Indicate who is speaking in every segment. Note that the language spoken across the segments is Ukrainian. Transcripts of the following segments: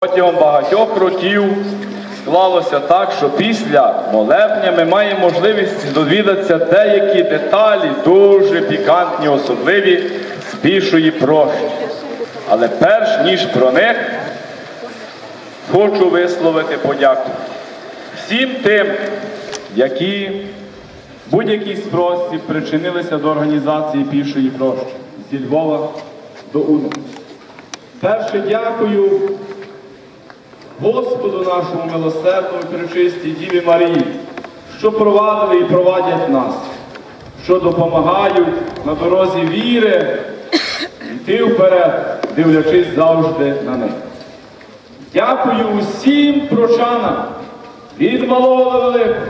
Speaker 1: Протягом багатьох років склалося так, що після молебня ми маємо можливість довідатися деякі деталі, дуже пікантні, особливі з більшої прощі. Але перш ніж про них, хочу висловити подяку всім тим, які в будь-який спосіб причинилися до організації пішої прощі зі Львова до Уни. Перше дякую Господу нашому милосердному пречистій Діві Марії, що провадили і провадять нас, що допомагають на дорозі віри йти вперед, дивлячись завжди на них. Дякую усім прочанам від малого великого,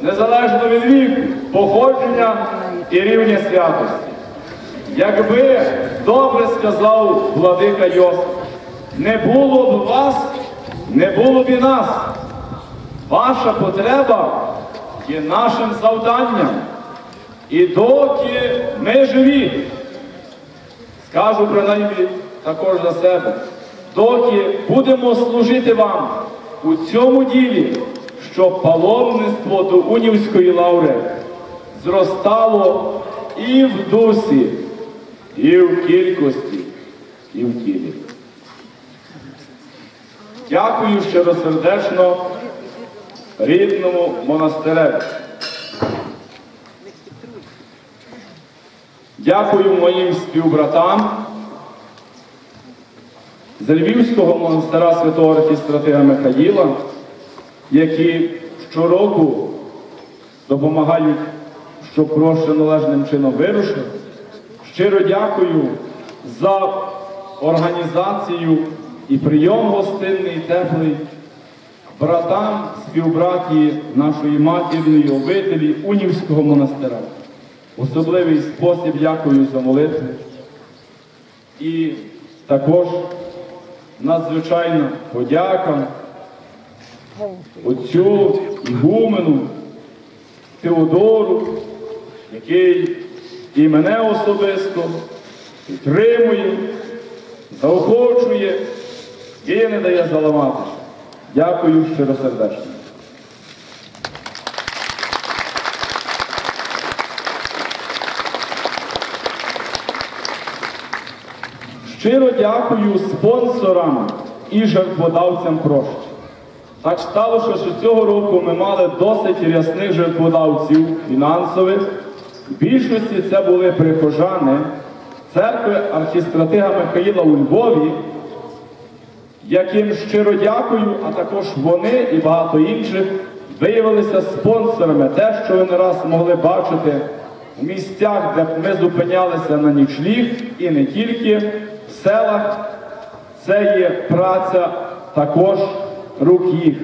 Speaker 1: незалежно від віку, походження і рівня святості. Якби добре сказав владика Йосип, не було б вас, не було б і нас. Ваша потреба є нашим завданням. І доки ми живі, скажу принаймні також за себе, доки будемо служити вам у цьому ділі, щоб паломництво до Унівської лаври зростало і в дусі, і в кількості, і в тілі. Дякую щиросердечно рідному монастиреві. Дякую моїм співбратам з Львівського монастира святого архістратига Михаїла, які щороку допомагають, щоб проще належним чином вирушив. Щиро дякую за організацію і прийом гостинний, теплий братам, співбраті нашої матірної обителі Унівського монастира. Особливий спосіб дякую за молитви. І також надзвичайна подяка отцю Ігумену Теодору, який і мене особисто підтримує, заохочує і не дає заламатися. Дякую щиросердечно. Щиро дякую спонсорам і жертводавцям прощі. Так сталося, що цього року ми мали досить рясних жертводавців фінансових. В більшості це були прихожани церкви архістратига Михаїла у Львові, яким щиро дякую, а також вони і багато інших виявилися спонсорами. Те, що ви не раз могли бачити в місцях, де ми зупинялися на нічліг, і не тільки в селах, це є праця також рук їх.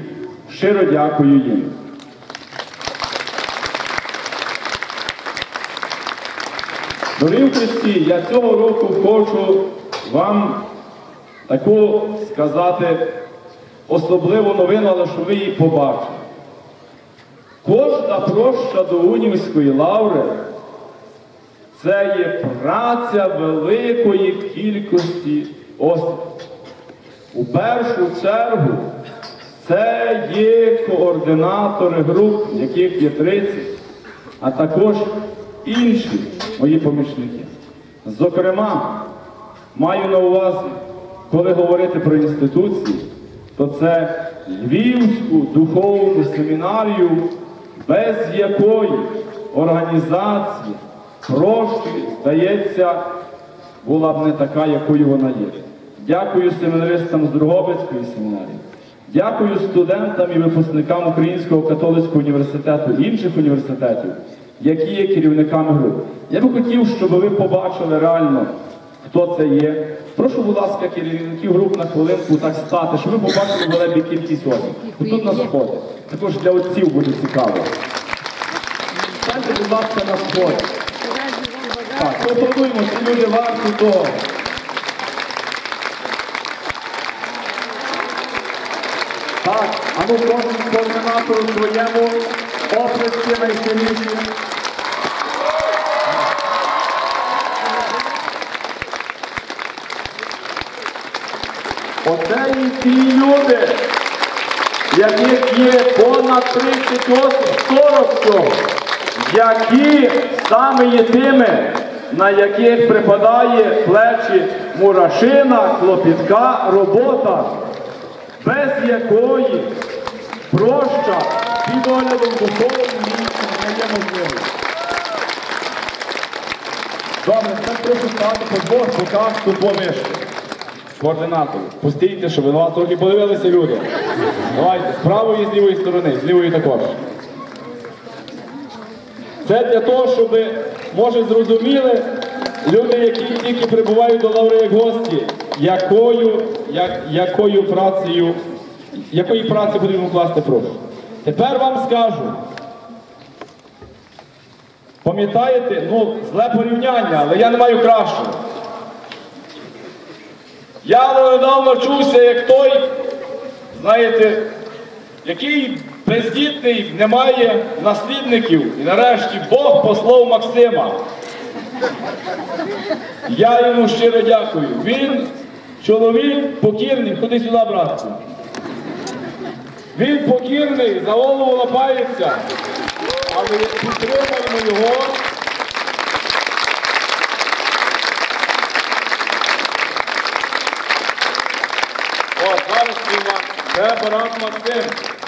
Speaker 1: Щиро дякую їм. Христі, я цього року хочу вам таку сказати особливу новину, але щоб ви її побачили. Кожна проща до Унівської лаври це є праця великої кількості осіб. У першу чергу це є координатори груп, яких є 30, а також інші мої помічники. Зокрема, маю на увазі, коли говорити про інституції, то це Львівську духовну семінарію, без якої організації прощі, здається, була б не така, якою вона є. Дякую семінаристам з Другобицької семінарії. Дякую студентам і випускникам Українського католицького університету і інших університетів, які є керівниками груп. Я би хотів, щоб ви побачили реально, хто це є. Прошу, будь ласка, керівників груп на хвилинку так стати, щоб ви побачили велику кількість осіб. Тут на сході. Також для отців буде цікаво. Станьте, будь ласка, на сході. Так, поаплодуємо, ці люди варті того. Так, а ну кожен координатору своєму оплески найсильніші. От це і ті люди, яких є понад 30 осіб, 40 всього, які саме є тими, на яких припадає плечі мурашина, клопітка, робота, без якої проща під оглядом духовним місцем не є можливим. Добре, так прошу стати по двох боках тут поміж координаторів. Постійте, щоб на вас трохи подивилися люди. Давайте, з правої і з лівої сторони, з лівої також. Це для того, щоб, може, зрозуміли люди, які тільки прибувають до лаври як гості, якою, як, якою працею, якої праці потрібно вкласти прошу. Тепер вам скажу. Пам'ятаєте, ну, зле порівняння, але я не маю кращого. Я недавно чувся, як той, знаєте, який бездітний, не має наслідників. І нарешті Бог послав Максима. Я йому щиро дякую. Він чоловік покірний, ходи сюди, братку. Він покірний, за голову лапається, але підтримаємо його. Ve Baran Maskem.